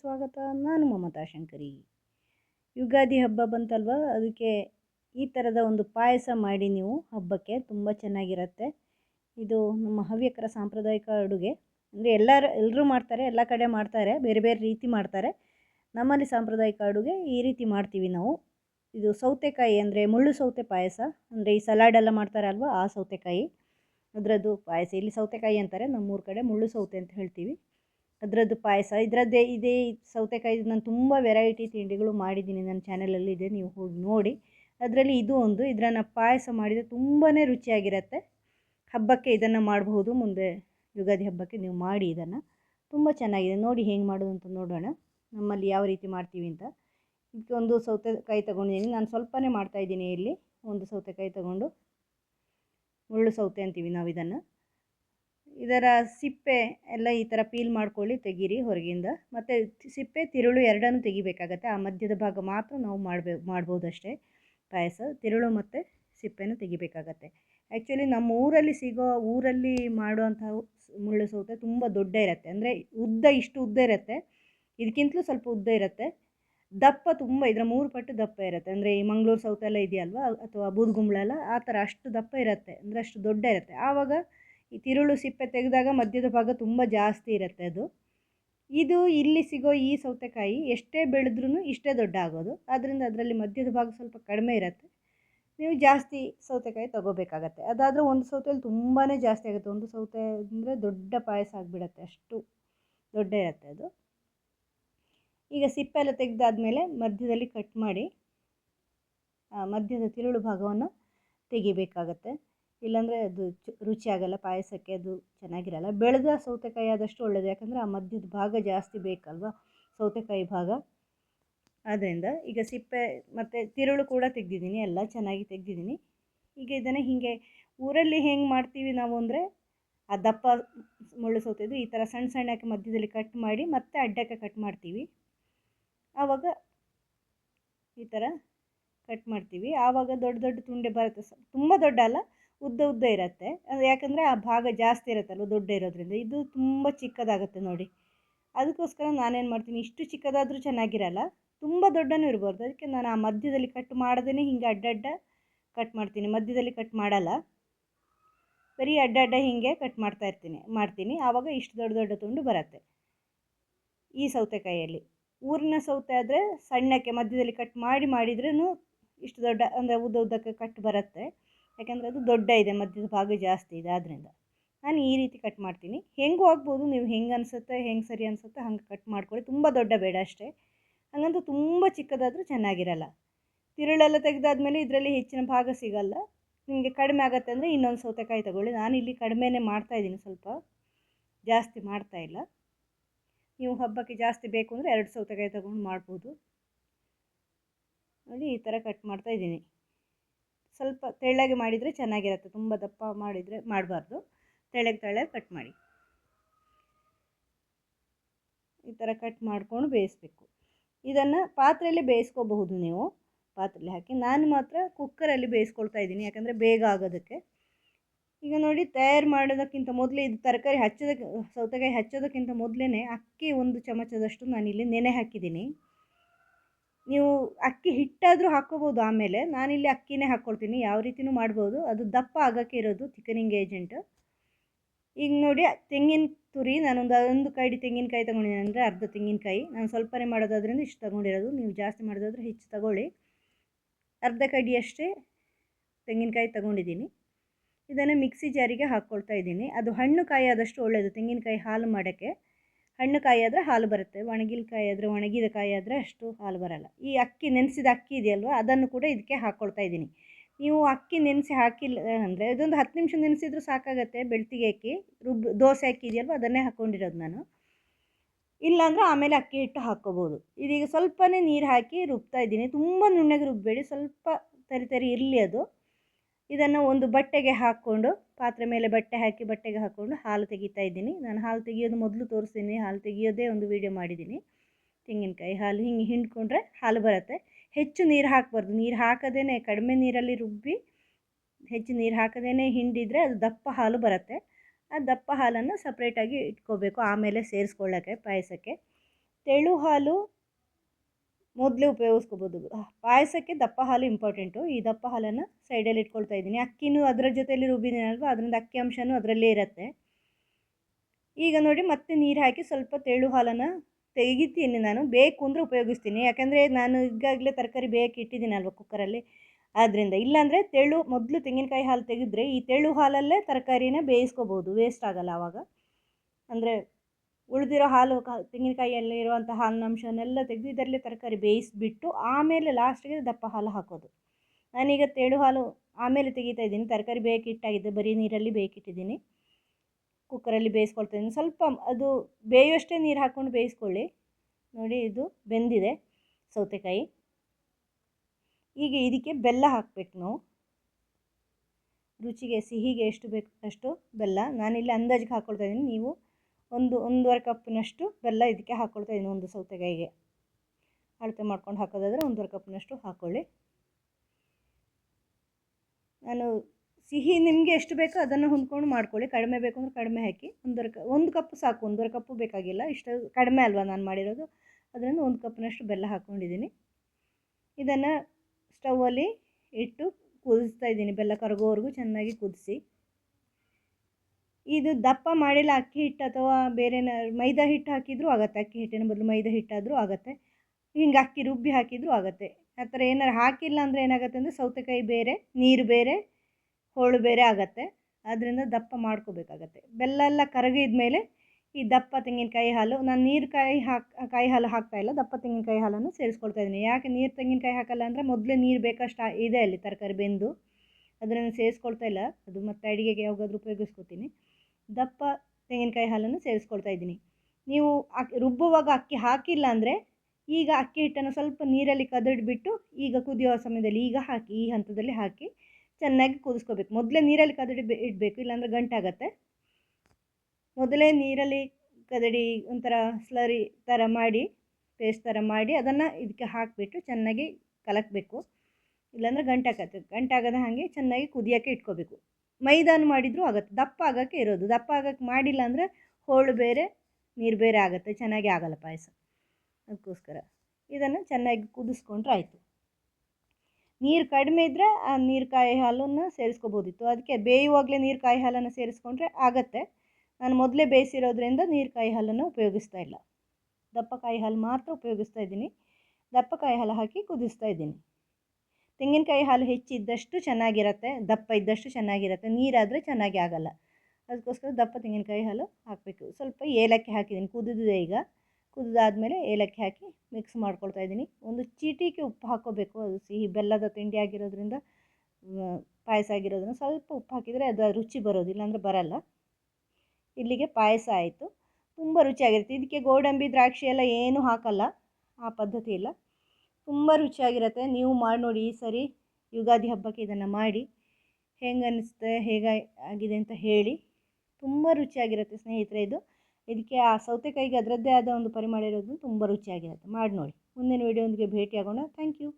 ಸ್ವಾಗತ. ನಾನು ಮಮತಾ ಶಂಕರಿ. ಯುಗಾದಿ ಹಬ್ಬ ಬಂತಲ್ವ? ಅದಕ್ಕೆ ಈ ಥರದ ಒಂದು ಪಾಯಸ ಮಾಡಿ ನೀವು ಹಬ್ಬಕ್ಕೆ ತುಂಬ ಚೆನ್ನಾಗಿರುತ್ತೆ. ಇದು ನಮ್ಮ ಹವ್ಯಕರ ಸಾಂಪ್ರದಾಯಿಕ ಅಡುಗೆ. ಅಂದರೆ ಎಲ್ಲರೂ ಎಲ್ಲರೂ ಮಾಡ್ತಾರೆ, ಎಲ್ಲ ಕಡೆ ಮಾಡ್ತಾರೆ, ಬೇರೆ ಬೇರೆ ರೀತಿ ಮಾಡ್ತಾರೆ. ನಮ್ಮಲ್ಲಿ ಸಾಂಪ್ರದಾಯಿಕ ಅಡುಗೆ ಈ ರೀತಿ ಮಾಡ್ತೀವಿ ನಾವು. ಇದು ಸೌತೆಕಾಯಿ ಅಂದರೆ ಮುಳ್ಳು ಸೌತೆ ಪಾಯಸ. ಅಂದರೆ ಈ ಸಲಾಡೆಲ್ಲ ಅಲ್ವಾ? ಆ ಸೌತೆಕಾಯಿ. ಅದರದ್ದು ಪಾಯಸ, ಇಲ್ಲಿ ಸೌತೆಕಾಯಿ ಅಂತಾರೆ, ನಮ್ಮೂರ ಕಡೆ ಮುಳ್ಳು ಸೌತೆ ಅಂತ ಹೇಳ್ತೀವಿ. ಅದರದ್ದು ಪಾಯಸ, ಇದರದ್ದೇ ಇದೇ ಸೌತೆಕಾಯಿ ನಾನು ತುಂಬ ವೆರೈಟಿ ತಿಂಡಿಗಳು ಮಾಡಿದ್ದೀನಿ. ನನ್ನ ಚಾನಲಲ್ಲಿ ಇದೆ, ನೀವು ಹೋಗಿ ನೋಡಿ. ಅದರಲ್ಲಿ ಇದು ಒಂದು ಇದನ್ನು ಪಾಯಸ ಮಾಡಿದರೆ ತುಂಬಾ ರುಚಿಯಾಗಿರುತ್ತೆ. ಹಬ್ಬಕ್ಕೆ ಇದನ್ನು ಮಾಡಬಹುದು, ಮುಂದೆ ಯುಗಾದಿ ಹಬ್ಬಕ್ಕೆ ನೀವು ಮಾಡಿ ಇದನ್ನು. ತುಂಬ ಚೆನ್ನಾಗಿದೆ. ನೋಡಿ ಹೇಗೆ ಮಾಡೋದು ಅಂತ ನೋಡೋಣ. ನಮ್ಮಲ್ಲಿ ಯಾವ ರೀತಿ ಮಾಡ್ತೀವಿ ಅಂತ. ಇದಕ್ಕೆ ಒಂದು ಸೌತೆಕಾಯಿ ತೊಗೊಂಡಿದ್ದೀನಿ. ನಾನು ಸ್ವಲ್ಪನೇ ಮಾಡ್ತಾಯಿದ್ದೀನಿ ಇಲ್ಲಿ. ಒಂದು ಸೌತೆಕಾಯಿ ತಗೊಂಡು ಮುಳ್ಳು ಸೌತೆ ಅಂತೀವಿ ನಾವು ಇದನ್ನು ಇದರ ಸಿಪ್ಪೆ ಎಲ್ಲ ಈ ಥರ ಪೀಲ್ ಮಾಡ್ಕೊಳ್ಳಿ, ತೆಗೀರಿ ಹೊರಗಿಂದ. ಮತ್ತು ಸಿಪ್ಪೆ, ತಿರುಳು ಎರಡನ್ನೂ ತೆಗಿಬೇಕಾಗತ್ತೆ. ಆ ಮಧ್ಯದ ಭಾಗ ಮಾತ್ರ ನಾವು ಮಾಡಬೇ, ಮಾಡ್ಬೋದಷ್ಟೇ ಪಾಯಸ. ತಿರುಳು ಮತ್ತು ಸಿಪ್ಪೆನೂ ತೆಗಿಬೇಕಾಗತ್ತೆ. ಆ್ಯಕ್ಚುಲಿ ನಮ್ಮ ಊರಲ್ಲಿ ಸಿಗೋ, ಊರಲ್ಲಿ ಮಾಡುವಂಥ ಮುಳ್ಳು ಸೌತೆ ತುಂಬ ದೊಡ್ಡ ಇರುತ್ತೆ. ಅಂದರೆ ಉದ್ದ, ಇಷ್ಟು ಉದ್ದ ಇರುತ್ತೆ. ಇದಕ್ಕಿಂತಲೂ ಸ್ವಲ್ಪ ಉದ್ದ ಇರುತ್ತೆ. ದಪ್ಪ ತುಂಬ, ಇದರ ಮೂರು ಪಟ್ಟು ದಪ್ಪ ಇರುತ್ತೆ. ಅಂದರೆ ಈ ಮಂಗಳೂರು ಸೌತೆ ಎಲ್ಲ ಇದೆಯಲ್ವ? ಅಥವಾ ಬೂದುಗುಂಬಳ ಆ ಥರ ಅಷ್ಟು ದಪ್ಪ ಇರುತ್ತೆ. ಅಂದರೆ ಅಷ್ಟು ದೊಡ್ಡ ಇರುತ್ತೆ. ಆವಾಗ ಈ ತಿರುಳು ಸಿಪ್ಪೆ ತೆಗೆದಾಗ ಮಧ್ಯದ ಭಾಗ ತುಂಬ ಜಾಸ್ತಿ ಇರುತ್ತೆ ಅದು. ಇದು ಇಲ್ಲಿ ಸಿಗೋ ಈ ಸೌತೆಕಾಯಿ ಎಷ್ಟೇ ಬೆಳೆದ್ರೂ ಇಷ್ಟೇ ದೊಡ್ಡ ಆಗೋದು. ಆದ್ದರಿಂದ ಅದರಲ್ಲಿ ಮಧ್ಯದ ಭಾಗ ಸ್ವಲ್ಪ ಕಡಿಮೆ ಇರುತ್ತೆ. ನೀವು ಜಾಸ್ತಿ ಸೌತೆಕಾಯಿ ತೊಗೋಬೇಕಾಗತ್ತೆ. ಅದಾದರೂ ಒಂದು ಸೌತೆಯಲ್ಲಿ ತುಂಬಾ ಜಾಸ್ತಿ ಆಗುತ್ತೆ. ಒಂದು ಸೌತೆ ಅಂದರೆ ದೊಡ್ಡ ಪಾಯಸ ಆಗಿಬಿಡತ್ತೆ ಅಷ್ಟು ದೊಡ್ಡ ಇರುತ್ತೆ ಅದು. ಈಗ ಸಿಪ್ಪೆ ಎಲ್ಲ ತೆಗೆದಾದ್ಮೇಲೆ ಮಧ್ಯದಲ್ಲಿ ಕಟ್ ಮಾಡಿ ಮಧ್ಯದ ತಿರುಳು ಭಾಗವನ್ನು ತೆಗಿಬೇಕಾಗತ್ತೆ. ಇಲ್ಲಾಂದರೆ ಅದು ರುಚಿ ಆಗಲ್ಲ, ಪಾಯಸಕ್ಕೆ ಅದು ಚೆನ್ನಾಗಿರಲ್ಲ. ಬೆಳೆದ ಸೌತೆಕಾಯಿ ಆದಷ್ಟು ಒಳ್ಳೆಯದು ಯಾಕಂದರೆ ಆ ಮಧ್ಯದ ಭಾಗ ಜಾಸ್ತಿ ಬೇಕಲ್ವ? ಸೌತೆಕಾಯಿ ಭಾಗ. ಆದ್ದರಿಂದ ಈಗ ಸಿಪ್ಪೆ ಮತ್ತು ತಿರುಳು ಕೂಡ ತೆಗೆದಿದ್ದೀನಿ. ಎಲ್ಲ ಚೆನ್ನಾಗಿ ತೆಗೆದಿದ್ದೀನಿ. ಈಗ ಇದನ್ನು ಹೀಗೆ ಊರಲ್ಲಿ ಹೆಂಗೆ ಮಾಡ್ತೀವಿ ನಾವು ಅಂದರೆ, ಆ ದಪ್ಪ ಮುಳ್ಳು ಸೌತೆದು ಈ ಥರ ಸಣ್ಣ ಸಣ್ಣಕ್ಕೆ ಮಧ್ಯದಲ್ಲಿ ಕಟ್ ಮಾಡಿ ಮತ್ತೆ ಅಡ್ಡಕ್ಕೆ ಕಟ್ ಮಾಡ್ತೀವಿ. ಆವಾಗ ಈ ಥರ ಕಟ್ ಮಾಡ್ತೀವಿ. ಆವಾಗ ದೊಡ್ಡ ದೊಡ್ಡ ತುಂಡೆ ಬರುತ್ತೆ ತುಂಬ ದೊಡ್ಡ ಅಲ್ಲ ಉದ್ದ ಉದ್ದ ಇರುತ್ತೆ. ಯಾಕಂದರೆ ಆ ಭಾಗ ಜಾಸ್ತಿ ಇರುತ್ತಲ್ವ ದೊಡ್ಡ ಇರೋದ್ರಿಂದ. ಇದು ತುಂಬ ಚಿಕ್ಕದಾಗುತ್ತೆ ನೋಡಿ. ಅದಕ್ಕೋಸ್ಕರ ನಾನೇನು ಮಾಡ್ತೀನಿ, ಇಷ್ಟು ಚಿಕ್ಕದಾದರೂ ಚೆನ್ನಾಗಿರಲ್ಲ, ತುಂಬ ದೊಡ್ಡನೂ ಇರಬಾರ್ದು. ಅದಕ್ಕೆ ನಾನು ಆ ಮಧ್ಯದಲ್ಲಿ ಕಟ್ ಮಾಡದೇ ಹಿಂಗೆ ಅಡ್ಡಡ್ಡ ಕಟ್ ಮಾಡ್ತೀನಿ. ಮಧ್ಯದಲ್ಲಿ ಕಟ್ ಮಾಡಲ್ಲ. ಬರೀ ಅಡ್ಡಡ್ಡ ಹೀಗೆ ಕಟ್ ಮಾಡ್ತಾ ಇರ್ತೀನಿ, ಮಾಡ್ತೀನಿ. ಆವಾಗ ಇಷ್ಟು ದೊಡ್ಡ ದೊಡ್ಡ ತುಂಡು ಬರುತ್ತೆ. ಈ ಸೌತೆಕಾಯಿಯಲ್ಲಿ ಊರಿನ ಸೌತೆ ಆದರೆ ಸಣ್ಣಕ್ಕೆ ಮಧ್ಯದಲ್ಲಿ ಕಟ್ ಮಾಡಿ ಮಾಡಿದ್ರೂ ಇಷ್ಟು ದೊಡ್ಡ, ಅಂದರೆ ಉದ್ದ ಉದ್ದಕ್ಕೆ ಕಟ್ ಬರುತ್ತೆ. ಯಾಕಂದರೆ ಅದು ದೊಡ್ಡ ಇದೆ, ಮಧ್ಯದ ಭಾಗ ಜಾಸ್ತಿ ಇದೆ ಆದ್ದರಿಂದ ನಾನು ಈ ರೀತಿ ಕಟ್ ಮಾಡ್ತೀನಿ. ಹೆಂಗೂ ಆಗ್ಬೋದು, ನೀವು ಹೆಂಗೆ ಅನಿಸುತ್ತೆ, ಹೆಂಗೆ ಸರಿ ಅನಿಸುತ್ತೆ ಹಂಗೆ ಕಟ್ ಮಾಡ್ಕೊಳ್ಳಿ. ತುಂಬ ದೊಡ್ಡ ಬೇಡ ಅಷ್ಟೇ. ಹಂಗಂತೂ ತುಂಬ ಚಿಕ್ಕದಾದರೂ ಚೆನ್ನಾಗಿರಲ್ಲ. ತಿರುಳೆಲ್ಲ ತೆಗೆದಾದ್ಮೇಲೆ ಇದರಲ್ಲಿ ಹೆಚ್ಚಿನ ಭಾಗ ಸಿಗಲ್ಲ. ನಿಮಗೆ ಕಡಿಮೆ ಆಗುತ್ತೆ ಅಂದರೆ ಇನ್ನೊಂದು ಸೌತೆಕಾಯಿ ತಗೊಳ್ಳಿ. ನಾನು ಇಲ್ಲಿ ಕಡಿಮೆನೇ ಮಾಡ್ತಾಯಿದ್ದೀನಿ ಸ್ವಲ್ಪ. ಜಾಸ್ತಿ ಮಾಡ್ತಾ ಇಲ್ಲ. ನೀವು ಹಬ್ಬಕ್ಕೆ ಜಾಸ್ತಿ ಬೇಕು ಅಂದರೆ ಎರಡು ಸೌತೆಕಾಯಿ ತಗೊಂಡು ಮಾಡ್ಬೋದು. ನೋಡಿ ಈ ಥರ ಕಟ್ ಮಾಡ್ತಾಯಿದ್ದೀನಿ ಸ್ವಲ್ಪ ತೆಳ್ಳಗೆ ಮಾಡಿದರೆ ಚೆನ್ನಾಗಿರುತ್ತೆ. ತುಂಬ ದಪ್ಪ ಮಾಡಿದರೆ ಮಾಡಬಾರ್ದು. ತೆಳ್ಳಗೆ ತೆಳ್ಳಗೆ ಕಟ್ ಮಾಡಿ. ಈ ಥರ ಕಟ್ ಮಾಡ್ಕೊಂಡು ಬೇಯಿಸ್ಬೇಕು. ಇದನ್ನು ಪಾತ್ರೆಯಲ್ಲಿ ಬೇಯಿಸ್ಕೋಬಹುದು ನೀವು. ಪಾತ್ರೆಯಲ್ಲಿ ಹಾಕಿ. ನಾನು ಮಾತ್ರ ಕುಕ್ಕರಲ್ಲಿ ಬೇಯಿಸ್ಕೊಳ್ತಾ ಇದ್ದೀನಿ. ಯಾಕಂದರೆ ಬೇಗ ಆಗೋದಕ್ಕೆ. ಈಗ ನೋಡಿ, ತಯಾರು ಮಾಡೋದಕ್ಕಿಂತ ಮೊದಲೇ ಇದು ತರಕಾರಿ ಹಚ್ಚೋದಕ್ಕೆ ಸೌತೆಕಾಯಿ ಹಚ್ಚೋದಕ್ಕಿಂತ ಮೊದಲೇ ಅಕ್ಕಿ ಒಂದು ಚಮಚದಷ್ಟು ನಾನಿಲ್ಲಿ ನೆನೆ ಹಾಕಿದ್ದೀನಿ. ನೀವು ಅಕ್ಕಿ ಹಿಟ್ಟಾದರೂ ಹಾಕ್ಕೋಬೋದು ಆಮೇಲೆ. ನಾನಿಲ್ಲಿ ಅಕ್ಕಿನೇ ಹಾಕ್ಕೊಳ್ತೀನಿ ಯಾವ ರೀತಿಯೂ ಮಾಡ್ಬೋದು. ಅದು ದಪ್ಪ ಆಗೋಕ್ಕೆ ಇರೋದು ಚಿಕನಿಂಗ್ ಏಜೆಂಟ್ ಈಗ ನೋಡಿ, ತೆಂಗಿನ ತುರಿ, ನಾನೊಂದು, ಒಂದು ಕೈಡಿ ತೆಂಗಿನಕಾಯಿ ತೊಗೊಂಡಿದ್ದೀನಿ ಅಂದರೆ ಅರ್ಧ ತೆಂಗಿನಕಾಯಿ. ನಾನು ಸ್ವಲ್ಪನೇ ಮಾಡೋದಾದ್ರಿಂದ ಇಷ್ಟು ತೊಗೊಂಡಿರೋದು. ನೀವು ಜಾಸ್ತಿ ಮಾಡೋದಾದ್ರೆ ಹೆಚ್ಚು ತಗೊಳ್ಳಿ. ಅರ್ಧ ಕಡಿಯಷ್ಟೇ ತೆಂಗಿನಕಾಯಿ ತೊಗೊಂಡಿದ್ದೀನಿ. ಇದನ್ನು ಮಿಕ್ಸಿ ಜಾರಿಗೆ ಹಾಕ್ಕೊಳ್ತಾ ಇದ್ದೀನಿ. ಅದು ಹಣ್ಣು ಕಾಯಿ ಆದಷ್ಟು ಒಳ್ಳೆಯದು ತೆಂಗಿನಕಾಯಿ ಹಾಲು ಮಾಡೋಕ್ಕೆ. ಹಣ್ಣು ಕಾಯಿ ಆದರೆ ಹಾಲು ಬರುತ್ತೆ ಒಣಗಿದ ಕಾಯಿ ಆದರೆ ಒಣಗಿದ ಕಾಯಿ ಆದರೆ ಅಷ್ಟು ಹಾಲು ಬರಲ್ಲ. ಈ ಅಕ್ಕಿ ನೆನೆಸಿದ ಅಕ್ಕಿ ಇದೆಯಲ್ವ, ಅದನ್ನು ಕೂಡ ಇದಕ್ಕೆ ಹಾಕ್ಕೊಳ್ತಾ ಇದ್ದೀನಿ. ನೀವು ಅಕ್ಕಿ ನೆನೆಸಿ ಹಾಕಿಲ್ಲ ಅಂದರೆ ಇದೊಂದು ಹತ್ತು ನಿಮಿಷ ನೆನೆಸಿದ್ರೂ ಸಾಕಾಗತ್ತೆ, ಬೆಳ್ತಿಗೆ ಅಕ್ಕಿ ರುಬ್, ದೋಸೆ ಅಕ್ಕಿ ಇದೆಯಲ್ವ, ಅದನ್ನೇ ಹಾಕ್ಕೊಂಡಿರೋದು ನಾನು. ಇಲ್ಲಾಂದರೆ ಆಮೇಲೆ ಅಕ್ಕಿ ಹಿಟ್ಟು ಹಾಕ್ಕೋಬೋದು ಇದೀಗ ಸ್ವಲ್ಪನೇ ನೀರು ಹಾಕಿ ರುಬ್ತಾ ಇದ್ದೀನಿ. ತುಂಬ ನುಣ್ಣಗೆ ರುಬ್ಬಬೇಡಿ ಸ್ವಲ್ಪ ತರಿ ತರಿ ಇರಲಿ ಅದು. ಇದನ್ನು ಒಂದು ಬಟ್ಟೆಗೆ ಹಾಕ್ಕೊಂಡು ಪಾತ್ರೆ ಮೇಲೆ ಬಟ್ಟೆ ಹಾಕಿ ಬಟ್ಟೆಗೆ ಹಾಕ್ಕೊಂಡು ಹಾಲು ತೆಗಿತಾ ಇದ್ದೀನಿ. ನಾನು ಹಾಲು ತೆಗಿಯೋದು ಮೊದಲು ತೋರಿಸ್ತೀನಿ. ಹಾಲು ತೆಗಿಯೋದೇ ಒಂದು ವೀಡಿಯೋ ಮಾಡಿದ್ದೀನಿ. ತೆಂಗಿನಕಾಯಿ ಹಾಲು ಹಿಂಗೆ ಹಿಂಡ್ಕೊಂಡ್ರೆ ಹಾಲು ಬರುತ್ತೆ. ಹೆಚ್ಚು ನೀರು ಹಾಕಬಾರ್ದು. ನೀರು ಹಾಕದೇ ಕಡಿಮೆ ನೀರಲ್ಲಿ ರುಬ್ಬಿ ಹೆಚ್ಚು ನೀರು ಹಾಕದೇ ಹಿಂಡಿದರೆ ಅದು ದಪ್ಪ ಹಾಲು ಬರುತ್ತೆ. ಆ ದಪ್ಪ ಹಾಲನ್ನು ಸಪ್ರೇಟಾಗಿ ಇಟ್ಕೋಬೇಕು. ಆಮೇಲೆ ಸೇರಿಸ್ಕೊಳ್ಳೋಕ್ಕೆ, ಪಾಯಸಕ್ಕೆ. ತೆಳು ಹಾಲು ಮೊದಲೇ ಉಪಯೋಗಿಸ್ಕೋಬೋದು. ಪಾಯಸಕ್ಕೆ ದಪ್ಪ ಹಾಲು ಇಂಪಾರ್ಟೆಂಟು ಈ ದಪ್ಪ ಹಾಲನ್ನು ಸೈಡಲ್ಲಿ ಇಟ್ಕೊಳ್ತಾ ಇದ್ದೀನಿ. ಅಕ್ಕಿನೂ ಅದರ ಜೊತೆಯಲ್ಲಿ ರುಬ್ಬಿದ್ದೀನಲ್ವ ಅದರಿಂದ ಅಕ್ಕಿ ಅಂಶನೂ ಅದರಲ್ಲೇ ಇರುತ್ತೆ. ಈಗ ನೋಡಿ, ಮತ್ತೆ ನೀರು ಹಾಕಿ ಸ್ವಲ್ಪ ತೆಳು ಹಾಲನ್ನು ತೆಗಿತೀನಿ ನಾನು. ಬೇಕು ಅಂದರೆ ಉಪಯೋಗಿಸ್ತೀನಿ. ಯಾಕೆಂದರೆ ನಾನು ಈಗಾಗಲೇ ತರಕಾರಿ ಬೇಯಕ್ಕೆ ಇಟ್ಟಿದ್ದೀನಲ್ವ ಕುಕ್ಕರಲ್ಲಿ ಆದ್ದರಿಂದ ಇಲ್ಲಾಂದರೆ ತೆಳು, ಮೊದಲು ತೆಂಗಿನಕಾಯಿ ಹಾಲು ತೆಗೆದ್ರೆ ಈ ತೆಳು ಹಾಲಲ್ಲೇ ತರಕಾರಿನ ಬೇಯಿಸ್ಕೋಬೋದು. ವೇಸ್ಟ್ ಆಗಲ್ಲ ಆವಾಗ ಅಂದರೆ ಉಳಿದಿರೋ ಹಾಲು ತೆಂಗಿನಕಾಯಿಯಲ್ಲಿ ಇರುವಂಥ ಹಾಲಿನ ಅಂಶವನ್ನೆಲ್ಲ ತೆಗೆದು ಇದರಲ್ಲೇ ತರಕಾರಿ ಬೇಯಿಸಿಬಿಟ್ಟು ಆಮೇಲೆ ಲಾಸ್ಟಿಗೆ ದಪ್ಪ ಹಾಲು ಹಾಕೋದು. ನಾನೀಗ ತೆಳು ಹಾಲು ಆಮೇಲೆ ತೆಗಿತಾ ಇದ್ದೀನಿ. ತರಕಾರಿ ಬೇಕಿಟ್ಟಾಗಿದೆ, ಬರೀ ನೀರಲ್ಲಿ ಬೇಕಿಟ್ಟಿದ್ದೀನಿ. ಕುಕ್ಕರಲ್ಲಿ ಬೇಯಿಸ್ಕೊಳ್ತಾ ಇದ್ದೀನಿ. ಸ್ವಲ್ಪ ಅದು ಬೇಯುವಷ್ಟೇ ನೀರು ಹಾಕ್ಕೊಂಡು ಬೇಯಿಸ್ಕೊಳ್ಳಿ. ನೋಡಿ, ಇದು ಬೆಂದಿದೆ ಸೌತೆಕಾಯಿ. ಈಗ ಇದಕ್ಕೆ ಬೆಲ್ಲ ಹಾಕಬೇಕು ನಾವು. ರುಚಿಗೆ, ಸಿಹಿಗೆ ಎಷ್ಟು ಬೇಕು ಅಷ್ಟು ಬೆಲ್ಲ. ನಾನಿಲ್ಲಿ ಅಂದಾಜಿಗೆ ಹಾಕ್ಕೊಳ್ತಾ ಇದ್ದೀನಿ. ನೀವು ಒಂದು ಒಂದೂವರೆ ಕಪ್ಪಿನಷ್ಟು ಬೆಲ್ಲ ಇದಕ್ಕೆ ಹಾಕ್ಕೊಳ್ತಾ ಇದ್ದೀನಿ ಒಂದು ಸೌತೆಕಾಯಿಗೆ. ಅಳತೆ ಮಾಡ್ಕೊಂಡು ಹಾಕೋದಾದರೆ ಒಂದೂವರೆ ಕಪ್ಪಿನಷ್ಟು ಹಾಕ್ಕೊಳ್ಳಿ ನಾನು ಸಿಹಿ ನಿಮಗೆ ಎಷ್ಟು ಬೇಕೋ ಅದನ್ನು ಹೊಂದ್ಕೊಂಡು ಮಾಡ್ಕೊಳ್ಳಿ. ಕಡಿಮೆ ಬೇಕು ಅಂದರೆ ಕಡಿಮೆ ಹಾಕಿ. ಒಂದೂವರೆ ಕ, ಒಂದು ಕಪ್ ಸಾಕು, ಒಂದೂವರೆ ಕಪ್ಪು ಬೇಕಾಗಿಲ್ಲ. ಇಷ್ಟು ಕಡಿಮೆ ಅಲ್ವಾ ನಾನು ಮಾಡಿರೋದು. ಅದರಿಂದ ಒಂದು ಕಪ್ಪಿನಷ್ಟು ಬೆಲ್ಲ ಹಾಕ್ಕೊಂಡಿದ್ದೀನಿ ಇದನ್ನು ಸ್ಟವಲ್ಲಿ ಇಟ್ಟು ಕುದಿಸ್ತಾ ಇದ್ದೀನಿ ಬೆಲ್ಲ ಕರಗೋವರೆಗೂ ಚೆನ್ನಾಗಿ ಕುದಿಸಿ. ಇದು ದಪ್ಪ ಮಾಡಿಲ್ಲ ಅಕ್ಕಿ ಹಿಟ್ಟು ಅಥವಾ ಬೇರೆ ಮೈದಾ ಹಿಟ್ಟು ಹಾಕಿದರೂ ಆಗುತ್ತೆ, ಅಕ್ಕಿ ಹಿಟ್ಟಿನ ಬದಲು ಮೈದಾ ಹಿಟ್ಟಾದರೂ ಆಗುತ್ತೆ. ಹಿಂಗೆ ಅಕ್ಕಿ ರುಬ್ಬಿ ಹಾಕಿದರೂ ಆಗುತ್ತೆ. ಆ ಥರ ಏನಾರು ಹಾಕಿಲ್ಲ ಅಂದರೆ ಏನಾಗುತ್ತೆ ಅಂದರೆ ಸೌತೆಕಾಯಿ ಬೇರೆ, ನೀರು ಬೇರೆ, ಹೋಳು ಬೇರೆ ಆಗುತ್ತೆ. ಅದರಿಂದ ದಪ್ಪ ಮಾಡ್ಕೋಬೇಕಾಗತ್ತೆ. ಬೆಲ್ಲ ಎಲ್ಲ ಕರಗಿದ ಮೇಲೆ ಈ ದಪ್ಪ ತೆಂಗಿನಕಾಯಿ ಹಾಲು, ನಾನು ನೀರು ಕಾಯಿ ಹಾಕಿ, ಕಾಯಿ ಹಾಲು ಹಾಕ್ತಾ ಇಲ್ಲ, ದಪ್ಪ ತೆಂಗಿನಕಾಯಿ ಹಾಲನ್ನು ಸೇರಿಸ್ಕೊಳ್ತಾ ಇದ್ದೀನಿ. ಯಾಕೆ ನೀರು ತೆಂಗಿನಕಾಯಿ ಹಾಕಲ್ಲ ಅಂದರೆ ಮೊದಲೇ ನೀರು ಬೇಕಷ್ಟು ಇದೆ ಅಲ್ಲಿ ತರಕಾರಿ ಬೆಂದು, ಅದನ್ನು ಸೇರಿಸ್ಕೊಳ್ತಾ ಇಲ್ಲ. ಅದು ಮತ್ತೆ ಅಡುಗೆಗೆ ಯಾವಾಗಾದ್ರೂ ಉಪಯೋಗಿಸ್ಕೊತೀನಿ. ದಪ್ಪ ತೆಂಗಿನಕಾಯಿ ಹಾಲನ್ನು ಸೇರಿಸ್ಕೊಳ್ತಾ ಇದ್ದೀನಿ. ನೀವು ರುಬ್ಬುವಾಗ ಅಕ್ಕಿ ಹಾಕಿಲ್ಲ ಅಂದರೆ ಈಗ ಅಕ್ಕಿ ಹಿಟ್ಟನ್ನು ಸ್ವಲ್ಪ ನೀರಲ್ಲಿ ಕದಡಿಬಿಟ್ಟು ಈಗ ಕುದಿಯೋ ಸಮಯದಲ್ಲಿ ಈಗ ಹಾಕಿ, ಈ ಹಂತದಲ್ಲಿ ಹಾಕಿ ಚೆನ್ನಾಗಿ ಕುದಿಸ್ಕೋಬೇಕು. ಮೊದಲೇ ನೀರಲ್ಲಿ ಕದಡಿ ಇಡಬೇಕು, ಇಲ್ಲಾಂದರೆ ಗಂಟಾಗತ್ತೆ. ಮೊದಲೇ ನೀರಲ್ಲಿ ಕದಡಿ ಒಂಥರ ಸ್ಲರಿ ಥರ ಮಾಡಿ ಪೇಸ್ಟ್ ಥರ ಮಾಡಿ ಅದನ್ನು ಇದಕ್ಕೆ ಹಾಕಿಬಿಟ್ಟು ಚೆನ್ನಾಗಿ ಕಲಕಬೇಕು. ಇಲ್ಲಾಂದರೆ ಗಂಟಾಗತ್ತೆ. ಗಂಟಾಗದ ಹಾಗೆ ಚೆನ್ನಾಗಿ ಕುದಿಯೋಕ್ಕೆ ಇಟ್ಕೋಬೇಕು. ಮೈದಾನ ಮಾಡಿದರೂ ಆಗುತ್ತೆ. ದಪ್ಪ ಆಗೋಕ್ಕೆ ಇರೋದು. ದಪ್ಪ ಆಗೋಕ್ಕೆ ಮಾಡಿಲ್ಲ ಅಂದರೆ ಹೋಳು ಬೇರೆ, ನೀರು ಬೇರೆ ಆಗುತ್ತೆ. ಚೆನ್ನಾಗಿ ಆಗಲ್ಲ ಪಾಯಸ. ಅದಕ್ಕೋಸ್ಕರ ಇದನ್ನು ಚೆನ್ನಾಗಿ ಕುದಿಸ್ಕೊಂಡ್ರೆ ಆಯಿತು. ನೀರು ಕಡಿಮೆ ಇದ್ದರೆ ಆ ನೀರು ಕಾಯಿ ಹಾಲನ್ನು ಸೇರಿಸ್ಕೋಬೋದಿತ್ತು. ಅದಕ್ಕೆ ಬೇಯುವಾಗಲೇ ನೀರು ಕಾಯಿ ಹಾಲನ್ನು ಸೇರಿಸ್ಕೊಂಡ್ರೆ ಆಗತ್ತೆ. ನಾನು ಮೊದಲೇ ಬೇಯಿಸಿರೋದ್ರಿಂದ ನೀರು ಕಾಯಿ ಹಾಲನ್ನು ಉಪಯೋಗಿಸ್ತಾ ಇಲ್ಲ. ದಪ್ಪ ಕಾಯಿ ಹಾಲು ಮಾತ್ರ ಉಪಯೋಗಿಸ್ತಾ ಇದ್ದೀನಿ. ದಪ್ಪ ಕಾಯಿ ಹಾಲು ಹಾಕಿ ಕುದಿಸ್ತಾ ಇದ್ದೀನಿ. ತೆಂಗಿನಕಾಯಿ ಹಾಲು ಹೆಚ್ಚಿದ್ದಷ್ಟು ಚೆನ್ನಾಗಿರುತ್ತೆ, ದಪ್ಪ ಇದ್ದಷ್ಟು ಚೆನ್ನಾಗಿರುತ್ತೆ, ನೀರಾದರೆ ಚೆನ್ನಾಗಿ ಆಗಲ್ಲ. ಅದಕ್ಕೋಸ್ಕರ ದಪ್ಪ ತೆಂಗಿನಕಾಯಿ ಹಾಲು ಹಾಕಬೇಕು. ಸ್ವಲ್ಪ ಏಲಕ್ಕಿ ಹಾಕಿದ್ದೀನಿ, ಕುದಿದಿದೆ ಈಗ. ಕುದಿದಾದಮೇಲೆ ಏಲಕ್ಕಿ ಹಾಕಿ ಮಿಕ್ಸ್ ಮಾಡ್ಕೊಳ್ತಾ ಇದ್ದೀನಿ. ಒಂದು ಚೀಟಿಗೆ ಉಪ್ಪು ಹಾಕೋಬೇಕು ಅದು ಸಿಹಿ ಬೆಲ್ಲದ ತಿಂಡಿ ಆಗಿರೋದ್ರಿಂದ ಪಾಯಸ ಆಗಿರೋದ್ರಿಂದ ಸ್ವಲ್ಪ ಉಪ್ಪು ಹಾಕಿದರೆ ಅದು ರುಚಿ ಬರೋದಿಲ್ಲ ಅಂದರೆ ಬರಲ್ಲ. ಇಲ್ಲಿಗೆ ಪಾಯಸ ಆಯಿತು. ತುಂಬ ರುಚಿಯಾಗಿರುತ್ತೆ. ಇದಕ್ಕೆ ಗೋಡಂಬಿ, ದ್ರಾಕ್ಷಿ ಎಲ್ಲ ಏನೂ ಹಾಕಲ್ಲ. ಆ ಪದ್ಧತಿ ಇಲ್ಲ. ತುಂಬ ರುಚಿಯಾಗಿರುತ್ತೆ. ನೀವು ಮಾಡಿ ನೋಡಿ ಈ ಸರಿ ಯುಗಾದಿ ಹಬ್ಬಕ್ಕೆ ಇದನ್ನು ಮಾಡಿ. ಹೆಂಗೆ ಹೇಗೆ ಆಗಿದೆ ಅಂತ ಹೇಳಿ. ತುಂಬ ರುಚಿಯಾಗಿರುತ್ತೆ ಸ್ನೇಹಿತರೆ ಇದು. ಇದಕ್ಕೆ ಆ ಸೌತೆಕಾಯಿಗೆ ಅದರದ್ದೇ ಆದ ಒಂದು ಪರಿಮಳ ಇರೋದು ತುಂಬ ರುಚಿಯಾಗಿರುತ್ತೆ. ಮಾಡಿ ನೋಡಿ. ಮುಂದಿನ ವೀಡಿಯೋದೊಂದಿಗೆ ಭೇಟಿಯಾಗೋಣ. Thank you